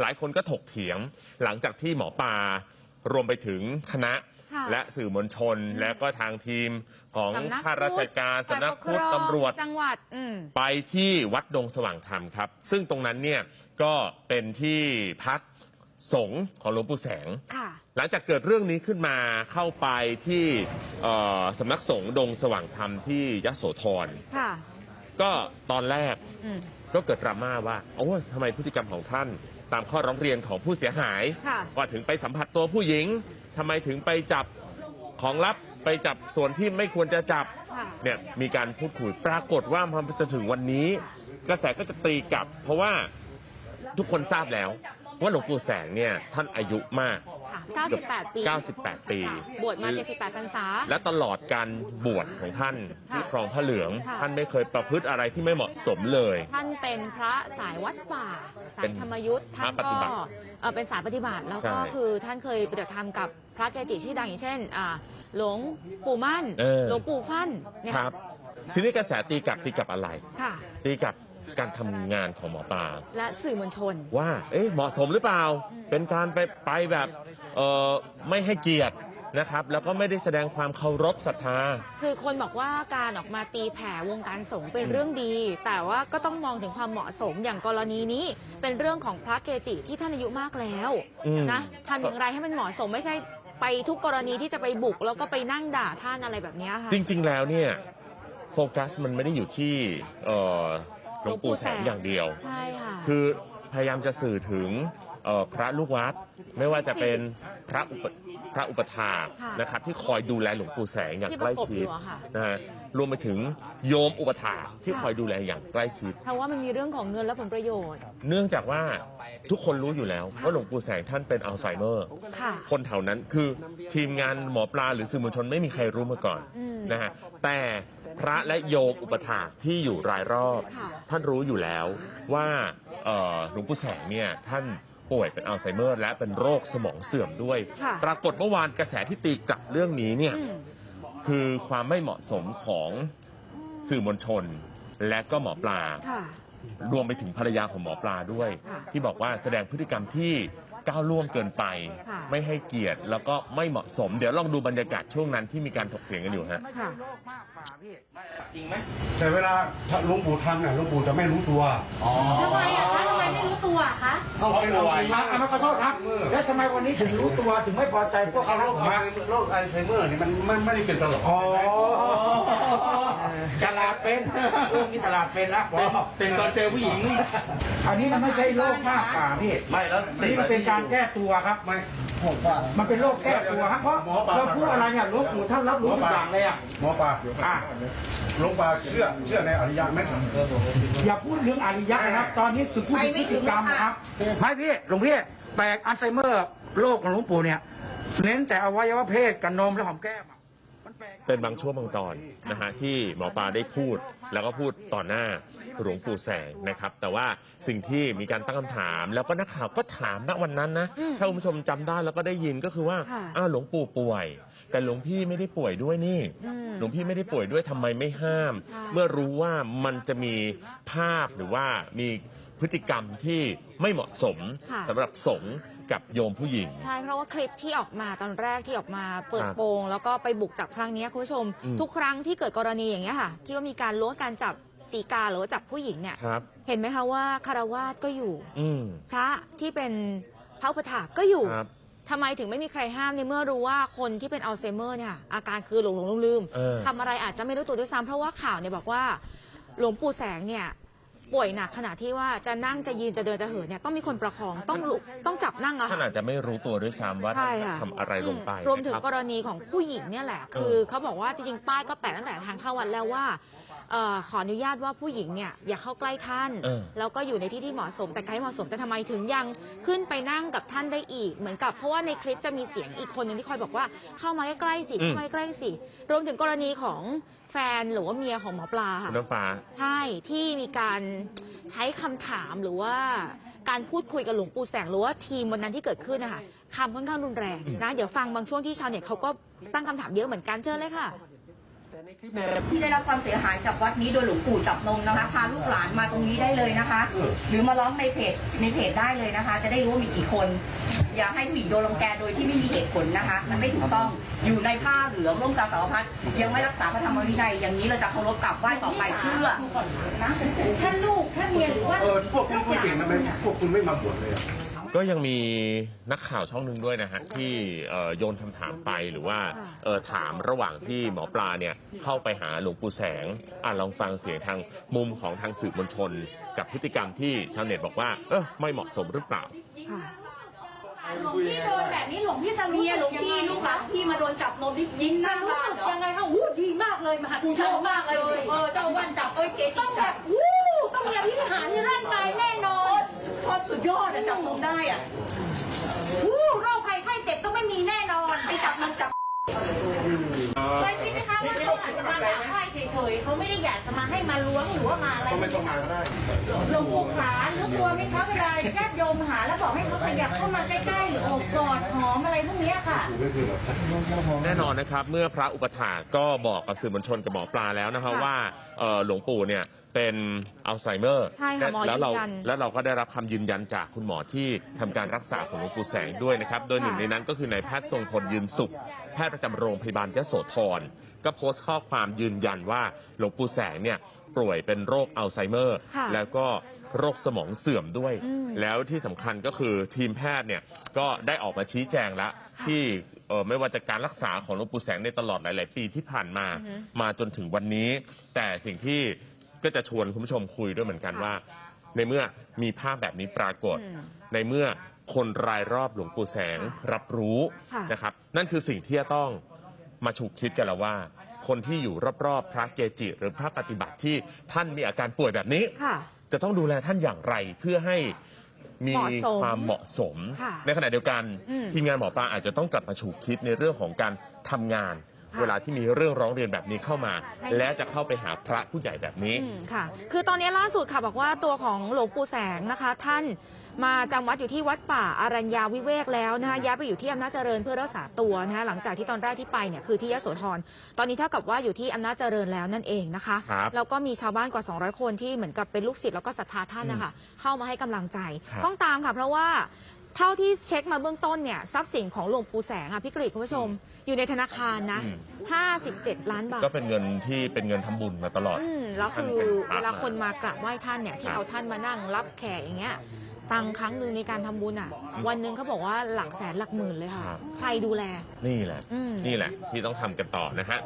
หลายคนก็ถกเถียงหลังจากที่หมอปลารวมไปถึงคณะค่ะและสื่อมวลชน และก็ทางทีมของสำนักข้าราชการพุทธสำนักพุทธฝ่ายปกครองตำรวจจังหวัดอืม ไปที่วัดดงสว่างธรรมครับ ซึ่งตรงนั้นเนี่ยก็เป็นที่พักสงฆ์ของหลวงปู่แสง ค่ะ หลังจากเกิดเรื่องนี้ขึ้นมาเข้าไปที่เอ่อสำนักสงฆ์ดงสว่างธรรมที่ยโสธรค่ะ ก็ตอนแรกอืม ก็เกิดดราม่าว่าโอ้ยทำไมพฤติกรรมของท่าน ตามข้อร้องเรียนของผู้เสียหายค่ะ ว่าถึงไปสัมผัสตัวผู้หญิงทำไมถึงไปจับของลับไปจับส่วนที่ไม่ควรจะจับ ค่ะ เนี่ยมีการพูดคุยปรากฏว่าพอจะถึงวันนี้ กระแสก็จะตีกลับ เพราะว่าทุกคนทราบแล้ว ว่าหลวงปู่แสงเนี่ยท่านอายุมากค่ะ 98 ปี 98 ปี บวชมา 78พรรษา และตลอดการบวชของท่านที่ครองพระเหลือง ค่ะ ท่านไม่เคยประพฤติอะไรที่ไม่เหมาะสมเลย ท่านเป็นพระสายวัดป่า สาเป็ยนธรรมยุทธ์พระท่านปฏิก็บัติเอ่อเป็นสายปฏิบัติแล้วก็ใช่ คือท่านเคยปฏิบัติธรรมกับพระเกจิชื่อดังอย่างเช่นอ่าหลวงปู่มั่นเออ หลวงปู่ฟั่นเนี่ยครับ ทีนี้กระแสตีกลับตีกลับอะไร ค่ะ ตีกลับ การทำงานของหมอปลา และสื่อมวลชน ว่าเอ๊ะเหมาะสมหรือเปล่า เป็นการไปไปแบบเอ่อไม่ให้เกียรตินะครับ แล้วก็ไม่ได้แสดงความเคารพศรัทธา คือคนบอกว่าการออกมาตีแผ่วงการสงฆ์เป็นอืมเรื่องดี แต่ว่าก็ต้องมองถึงความเหมาะสมอย่างกรณีนี้ เป็นเรื่องของพระเกจิที่ท่านอายุมากแล้วอืม นะทำอย่างไรให้มันเหมาะสมไม่ใช่ไปทุกกรณีที่จะไปบุก แล้วก็ไปนั่งด่าท่านอะไรแบบเนี้ยค่ะ จริงๆ แล้วเนี่ยโฟกัสมันไม่ได้อยู่ที่เอ่อ หลวงปู่แสงอย่างเดียว ใช่ค่ะ คือพยายามจะสื่อถึงเอ่อพระลูกวัด ไม่ว่าจะเป็นพระอุปพระอุปถาค่ะนะครับที่คอยดูแลหลวงปู่แสงอย่างที่ใกประล้กบชิอดยู่อะค่ะ นะฮะรวมไปถึงโยมอุปถาที่ค่ะคอยดูแลอย่างใกล้ชิด เพราะว่ามันมีเรื่องของเงินและผลประโยชน์ เนื่องจากว่าทุกคนรู้อยู่แล้วว่าหลวงปู่แสงท่านเป็นอัลไซเมอร์ ค่ะ คนแถวนั้นคือทีมงานหมอปลาหรือสื่อมวลชนไม่มีใครรู้มาก่อนอืม นะฮะแต่ พระและโยมอุปถาที่อยู่รายรอบค่ะท่านรู้อยู่แล้วว่าเอ่อหลวงปู่แสงเนี่ยท่านป่วยเป็นอัลไซเมอร์ และเป็นโรคสมองเสื่อมด้วยค่ะปรากฏเมื่อวานกระแสที่ตีกลับเรื่องนี้เนี่ยอืมคือความไม่เหมาะสมของสื่อมวลชนและก็หมอปลาค่ะรวมไปถึงภรรยาของหมอปลาด้วยค่ะที่บอกว่าแสดงพฤติกรรมที่ ก้าวล่วงเกินไป ค่ะไม่ให้เกียรติ แล้วก็ไม่เหมาะสม เดี๋ยวลองดูบรรยากาศช่วงนั้นที่มีการถกเถียงกันอยู่ฮะ ค่ะ แต่เวลาหลวงปู่ทำเนี่ยหลวงปู่จะไม่รู้ตัว ทำไมอะคะทำไม ไม่รู้ตัวอะคะเขาเป็นอะไรอะอะมาขอโทษครับแล้วทำไมวันนี้ถึงรู้ตัวถึงไม่พอใจพวกเขาโรคมาโรคอัลไซเมอร์นี่มันมันไม่ได้เป็นตลอดอ๋อฉลาดเป็นเรื่องนี้ฉลาดเป็นนะพอเป็นตอนเจอผู้หญิง อันนี้มันไม่ใช่โรคมากกว่าพี่ไม่แล้วอันนี้มันเป็นการแก้ตัวครับไม่ผมว่ามันเป็นโรคแก้ตัวครับเพราะเราพูดอะไรเนี่ยหลวงปู่ท่านรับรู้ทุกอย่างเลยอะหมอปลาอะหลวงปลาเชื่อเชื่อในอริยะไหมอย่าพูดเรื่องอริยะนะครับ ตอนนี้ถึงพูดถึงพฤติกรรมนะครับไม่พี่หลวงพี่แปลกอัลไซเมอร์โรคของหลวงปู่เนี่ย เน้นแต่อวัยวะเพศกับนมและหอมแก้มอะมันแปลกเป็นบางช่วงบางตอนนะฮะที่หมอปลาได้พูดแล้วก็พูดต่อหน้าหลวงปู่แสงนะครับ แต่ว่าสิ่งที่มีการตั้งคำถาม แล้วก็นักข่าวก็ถามณวันนั้นนะอืมถ้าคุณผู้ชมจำได้แล้วก็ได้ยินก็คือว่าค่ะ อ้าวหลวงปู่ป่วย แต่หลวงพี่ไม่ได้ป่วยด้วยนี่ อืม หลวงพี่ไม่ได้ป่วยด้วยทำไมไม่ห้าม ใช่ เมื่อรู้ว่ามันจะมีภาพหรือว่ามี พฤติกรรมที่ไม่เหมาะสมค่ะ สำหรับสงฆ์กับโยมผู้หญิง ใช่ เพราะว่าคลิปที่ออกมาตอนแรกที่ออกมาเปิดครับโปง แล้วก็ไปบุกจับครั้งนี้คุณผู้ชม อืม ทุกครั้งที่เกิดกรณีอย่างเงี้ยค่ะ ที่ว่ามีการล้วงการจับสีกาหรือว่าจับผู้หญิงเนี่ย ครับ เห็นไหมคะว่าคารวาสก็อยู่ อืมพระที่เป็นพระอุปถากก็อยู่ครับ ทำไมถึงไม่มีใครห้ามในเมื่อรู้ว่าคนที่เป็นอัลไซเมอร์เนี่ยอาการคือหลงหลงลืมลืมเออ ทำอะไรอาจจะไม่รู้ตัวด้วยซ้ำเพราะว่าข่าวเนี่ยบอกว่า หลวงปู่แสงเนี่ย ป่วยหนักขนาดที่ว่าจะนั่งจะยืนจะเดินจะเหินเนี่ยต้องมีคนประคองต้องลุกต้องจับนั่งอะท่านค่ะอาจจะไม่รู้ตัวด้วยซ้ำว่าใช่ค่ะ ทำอะไรลงไปรวมถึงนะคกบรณีของผู้หญิงเนี่ยแหละเออคือเขาบอกว่าจริงๆป้ายก็แปะตั้งแต่ทางเข้าวัดแล้วว่า เอ่อขออนุญาตว่าผู้หญิงเนี่ยอย่าเข้าใกล้ท่าน เออ แล้วก็อยู่ในที่ที่เหมาะสมแต่ไกด์เหมาะสมแต่ทำไมถึงยังขึ้นไปนั่งกับท่านได้อีก เหมือนกับเพราะว่าในคลิปจะมีเสียงอีกคนหนึ่งที่คอยบอกว่าเข้ามาใกล้ๆสิเข้ามาใกล้ๆสิรวมถึงกรณีของแฟนหรือว่าเมียของหมอปลาคุค่ะณน้ำฟ้า ใช่ที่มีการใช้คำถามหรือว่าการพูดคุยกับหลวงปู่แสงหรือว่าทีมวันนั้นที่เกิดขึ้นนะคะคำค่อนข้างรุนแรงนะ เดี๋ยวฟังบางช่วงที่ชาวเน็ตเขาก็ตั้งคำถามเยอะเหมือนกันเจอเลยค่ะ ที่ได้รับความเสียหายจากวัดนี้โดยหลวงปู่จับนมนะคะพาลูกหลานมาตรงนี้ได้เลยนะคะหรือมาร้องในเพจในเพจได้เลยนะคะจะได้รู้ว่ามีกี่คนอย่าให้ผู้หญิงโดนรังแกโดยที่ไม่มีเหตุผลนะคะมันไม่ถูกต้องอยู่ในผ้าเหลืองร่วมกับสารพัดยังไม่รักษาพระธรรมวินัยอย่างนี้เราจะเคารพกราบไหว้ต่อไปเพื่อท่านลูกท่านเมียหรือว่าเออพวกคุณผู้หญิงทำไมพวกคุณไม่มาบวชเลยอะ ก็ยังมีนักข่าวช่องหนึ่งด้วยนะฮะที่เอ่อโยนคำถามไปหรือว่าค่ะเอ่อถามระหว่างที่หมอปลาเนี่ยเข้าไปหาหลวงปู่แสงอะลองฟังเสียงทางมุมของทางสื่อมวลชน กับพฤติกรรมที่ชาวเน็ตบอกว่า เออไม่เหมาะสมหรือเปล่า ค่ะ หลวงพี่โดนแบบนี้หลวงพี่จะรู้เมียหลวงสึกพี่ยังไงลูกหลานพี่มาโดนจับนมที่ยิ้มหจะน้ารู้บ้านสึกเหรอยังไงคะอู้ดีมากเลยมหากูชอบมากเลย เออเจ้าวันจับเอ้ยเกจิต้องแบจับ บวู้ต้องมีอภินิหารในร่างกายแน่นอน โคตรสุดยอดอะจับนมได้อะวู้โรคภัยไข้เจ็บต้องไม่มีแน่นอนไปจับนมจับเคยคิดไหมคะว่าเขาอาจจะมากราบไหว้เฉยๆเขาไม่ได้อยากจะมาให้มาล้วงหรือว่ามาอะไรก็ไม่ต้องมาก็ได้หลวงปู่ขาหรือกลัวไหมคะเวลาญาติโยมหาแล้วบอกให้เขาขยับเข้ามาใกล้ๆหรือโอบกอดหอมอะไรพวกเนี้ยค่ะไม่คือแบบแน่นอนนะครับ เมื่อพระอุปถาก็บอกกับสื่อมวลชนกับหมอปลาแล้วนะครับค่ะว่าเอ่อหลวงปู่เนี่ย เป็นอัลไซเมอร์ใช่ค่ะหมอแล้วเรายืนยัน แล้วเราก็ได้รับคำยืนยันจากคุณหมอที่ทำการรักษาของหลวงปู่แสงด้วยนะครับ โดยหนึ่งค่ะในนั้นก็คือนายแพทย์ทรงพลยืนสุข แพทย์ประจำโรงพยาบาลยโสธรก็โพสต์ข้อความยืนยันว่าหลวงปู่แสงเนี่ยป่วยเป็นโรคอัลไซเมอร์ ค่ะแล้วก็โรคสมองเสื่อมด้วย อืม แล้วที่สำคัญก็คือทีมแพทย์เนี่ยก็ได้ออกมาชี้แจงแล้ว ที่เอ่อไม่ว่าจะการรักษาของหลวงปู่แสงในตลอดหลาย ๆ ปีที่ผ่านมาอือฮึมาจนถึงวันนี้ แต่สิ่งที่ ก็จะชวนคุณผู้ชมคุยด้วยเหมือนกันค่ะว่า ในเมื่อมีภาพแบบนี้ปรากฏอืมในเมื่อคนรายรอบหลวงปู่แสงค่ะรับรู้ค่ะนะครับ นั่นคือสิ่งที่จะต้องมาฉุกคิดกันแล้วว่า คนที่อยู่รอบๆพระเกจิ หรือพระปฏิบัติที่ท่านมีอาการป่วยแบบนี้ค่ะจะต้องดูแลท่านอย่างไรเพื่อให้มีเหมาะสมความเหมาะสมค่ะในขณะเดียวกันอืมทีมงานหมอปลาอาจจะต้องกลับมาฉุกคิดในเรื่องของการทำงานค่ะ เวลาที่มีเรื่องร้องเรียนแบบนี้เข้ามาให้และจะเข้าไปหาพระผู้ใหญ่แบบนี้ อืมค่ะ คือตอนนี้ล่าสุดค่ะบอกว่าตัวของหลวงปู่แสงนะคะ ท่านมาจำวัดอยู่ที่วัดป่าอารัญญาวิเวกแล้วนะคะย้ายไปอยู่ที่อำนาจเจริญเพื่อรักษาตัวนะคะหลังจากที่ตอนแรกที่ไปเนี่ยคือที่ยโสธรตอนนี้เท่ากับว่าอยู่ที่อำนาจเจริญแล้วนั่นเองนะคะ ครับแล้วก็มีชาวบ้านกว่า 200 คนที่เหมือนกับเป็นลูกศิษย์แล้วก็ศรัทธาท่านนะคะเข้ามาให้กำลังใจ ครับ ต้องตามค่ะ เพราะว่า เท่าที่เช็คมาเบื้องต้นเนี่ยทรัพย์สินของหลวงปู่แสงอะพี่กฤษคุณผู้ชม อยู่ในธนาคารนะ อืม 57 ล้านบาทก็เป็นเงินที่เป็นเงินทำบุญมาตลอด อืมแล้วคือท่านเป็นพระเวลาคนมากราบไหว้ท่านเนี่ยที่ครับเอาท่านมานั่งรับแขกอย่างเงี้ยตังค์ครั้งหนึ่งในการทำบุญอะ วันหนึ่งเขาบอกว่าหลักแสนหลักหมื่นเลยค่ะ ครับ ใครดูแล นี่แหละ อืม นี่แหละที่ต้องทำกันต่อนะฮะ